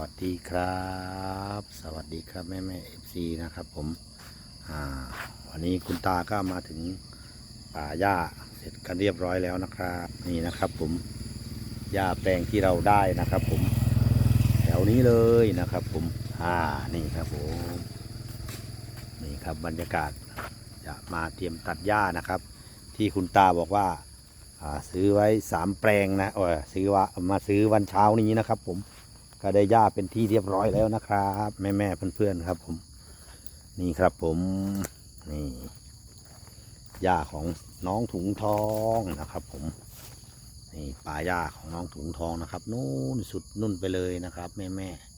วัสดีครับ สวัสดีครับแม่แม่เอฟซีนะครับผมอ่าวันนี้คุณตาก็มาถึงป่าหญ้าเสร็จกันเรียบร้อยแล้วนะครับนี่นะครับผมหญ้าแปลงที่เราได้นะครับผมแถวนี้เลยนะครับผมอ่านี่ครับผมนี่ครับบรรยากาศจะมาเตรียมตัดหญ้านะครับ ที่คุณตาบอกว่าอ่าซื้อไว้สามแปลงนะเออซื้อว่ามาซื้อวันเช้านี้นะครับผม ก็ได้หญ้าเป็นที่เรียบร้อยแล้วนะครับ แม่แม่ๆเพื่อนๆครับผม นี่ครับผม นี่หญ้าของน้องถุงทองนะครับผม นี่ป่าหญ้าของน้องถุงทองนะครับ นู่นสุดนุ่นไปเลยนะครับ แม่แม่ๆ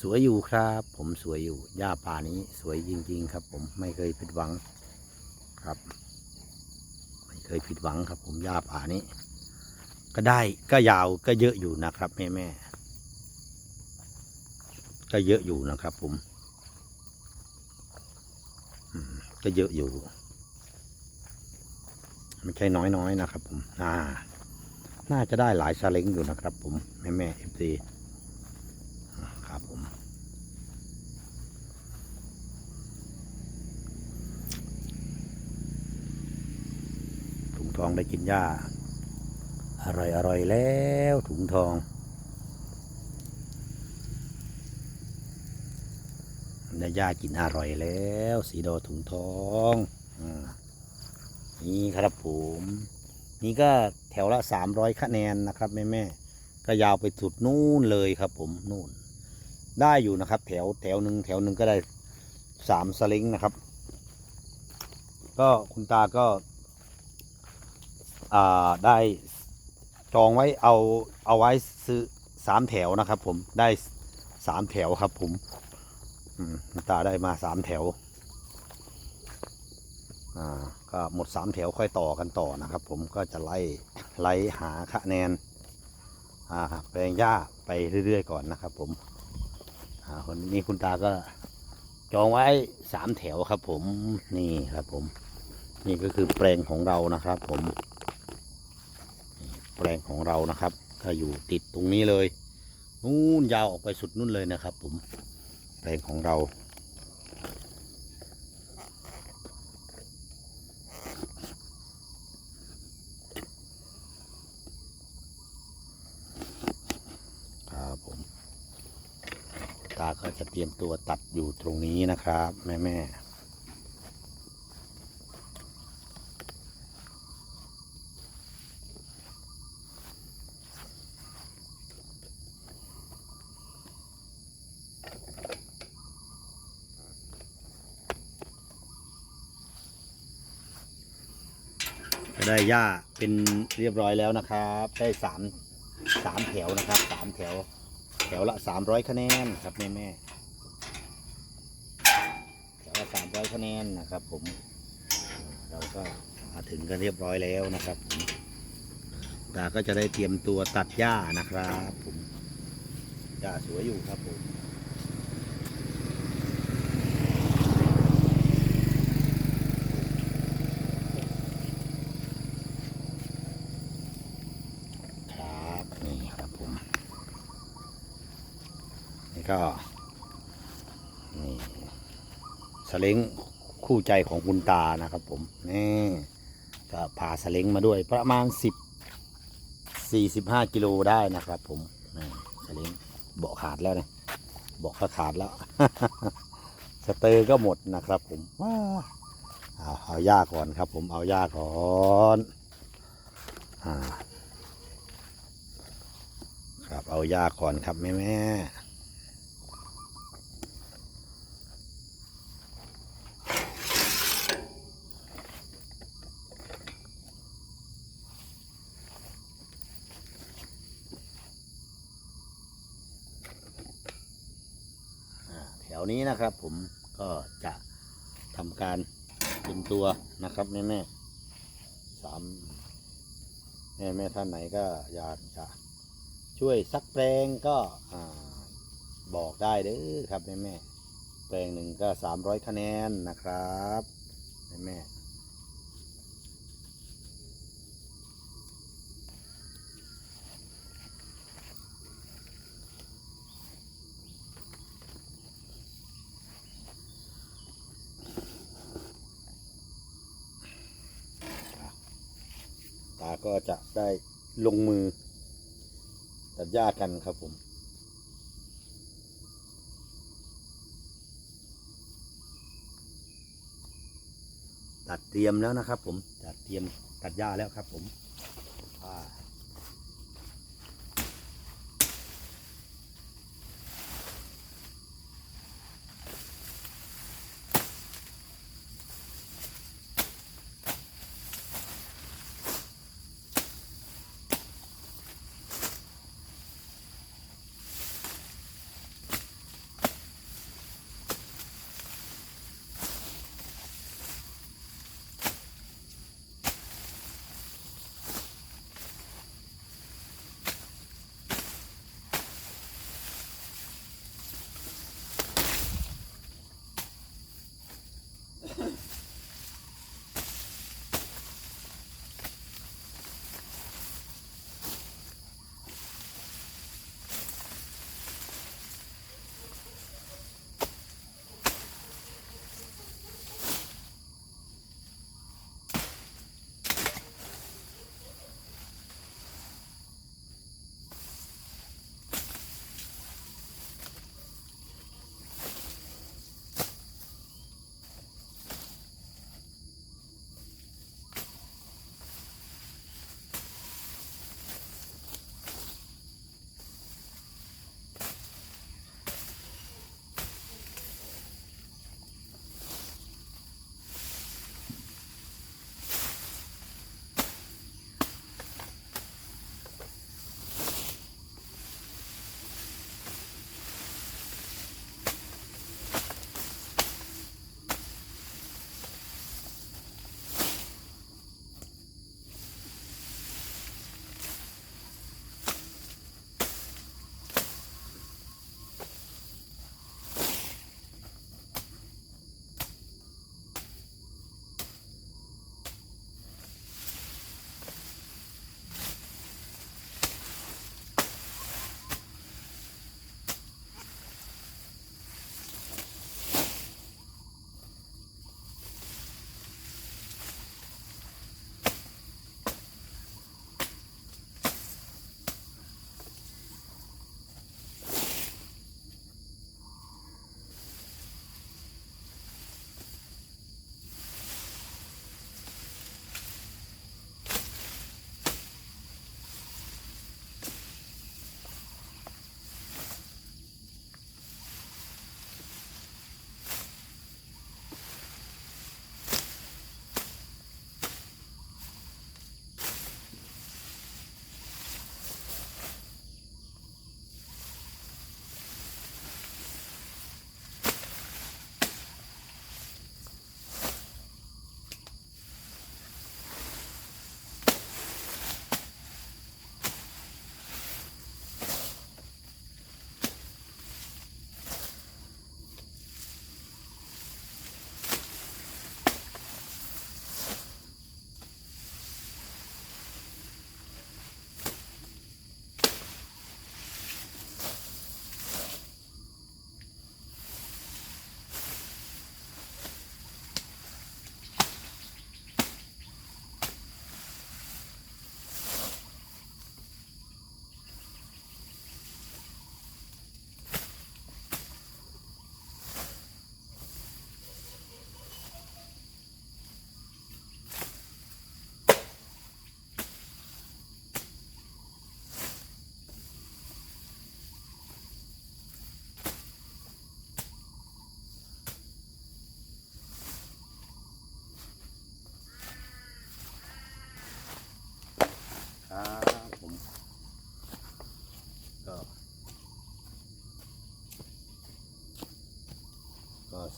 สวยอยู่ครับ ผมสวยอยู่หญ้าป่านี้สวยจริง ๆ ครับ ผมไม่เคยผิดหวังครับ ไม่เคยผิดหวังครับ ผมหญ้าป่านี้ ก็ได้ก็ยาวก็เยอะอยู่นะครับแม่แม่ก็เยอะอยู่นะครับ ผมก็เยอะอยู่ไม่ใช่น้อยๆนะครับผมอ่าน่าจะได้หลายซาเล้งอยู่นะครับ ผมแม่แม่เอฟซีครับผม ถุงทองได้กินหญ้า อร่อยอร่อยแล้วถุงทอง ได้ย่ากินอร่อยแล้ว สีดอถุงทองอานี่ครับผม นี่ก็แถวละสามร้อยคะแนนนะครับแม่แม่ก็ยาวไปสุดนู่นเลยครับผมนู่น ได้อยู่นะครับ แถวแถวหนึ่งแถวหนึ่งก็ได้สามสลิงนะครับ ก็คุณตาก็อ่าได้ จองไว้เอาเอาไว้ซื้อสามแถวนะครับ ผมได้สามแถวครับ ผมคุณตาได้มาสามแถวอ่าก็หมดสามแถวค่อยต่อกันต่อนะครับ ผมก็จะไล่ไล่หาคะแนนอ่าแปลงหญ้าไปเรื่อยๆก่อนนะครับ ผมอ่าคนนี้คุณตาก็จองไว้สามแถวครับ ผมนี่ครับผม นี่ก็คือแปลงของเรานะครับ ผม แปลงของเรานะครับ ก็อยู่ติดตรงนี้เลยนู่นยาวออกไปสุดนู่นเลยนะครับ ผมแปลงของเรา ครับผม ตาก็จะเตรียมตัวตัดอยู่ตรงนี้นะครับ แม่แม่ๆ ก็ได้หญ้าเป็นเรียบร้อยแล้วนะครับ ได้สามสามแถวนะครับสามแถว แถวละสามร้อยคะแนนครับแม่แม่แถวละสามร้อยคะแนนนะครับ ผม เราก็มาถึงกันเรียบร้อยแล้วนะครับผมตาก็จะได้เตรียมตัวตัดหญ้านะครับ ผมหญ้าสวยอยู่ครับผม ครับนี่ครับผม นี่ ก็นี่สเล้งคู่ใจของคุณตานะครับผมนี่ก็พาสเล้งมาด้วยประมาณสิบสี่สิบห้ากิโลได้นะครับผมนี่สเล้งเบาะขาดแล้วนะเบาะก็ขาดแล้ว สเตอร์ก็หมดนะครับผมว้าเอาเอาหญ้าก่อนครับ ผมเอาหญ้าก่อนอ่าครับเอายาก่อนครับแม่แม่ นี้นะครับ ผมก็จะทำการเป็นตัวนะครับแม่แม่สามแม่แม่ท่านไหนก็อยากจะช่วยซักแปลงก็บอกได้เด้อครับแม่แม่แปลงหนึ่งก็สามร้อยคะแนนนะครับแม่แม่ๆ ตา ก็จะได้ลงมือ ตัดหญ้ากันครับผมตัดเตรียมแล้วนะครับผมตัดเตรียมตัดหญ้าแล้วครับผม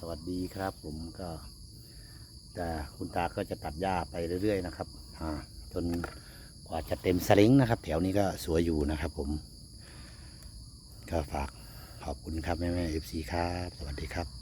สวัสดีครับ ผมก็แต่คุณตาก็จะตัดหญ้าไปเรื่อย ๆ นะครับจนกว่าจะเต็มสลิงนะครับ แถวนี้ก็สวยอยู่นะครับ ผม ก็ฝากขอบคุณครับแม่แม่เอฟซีครับ สวัสดีครับ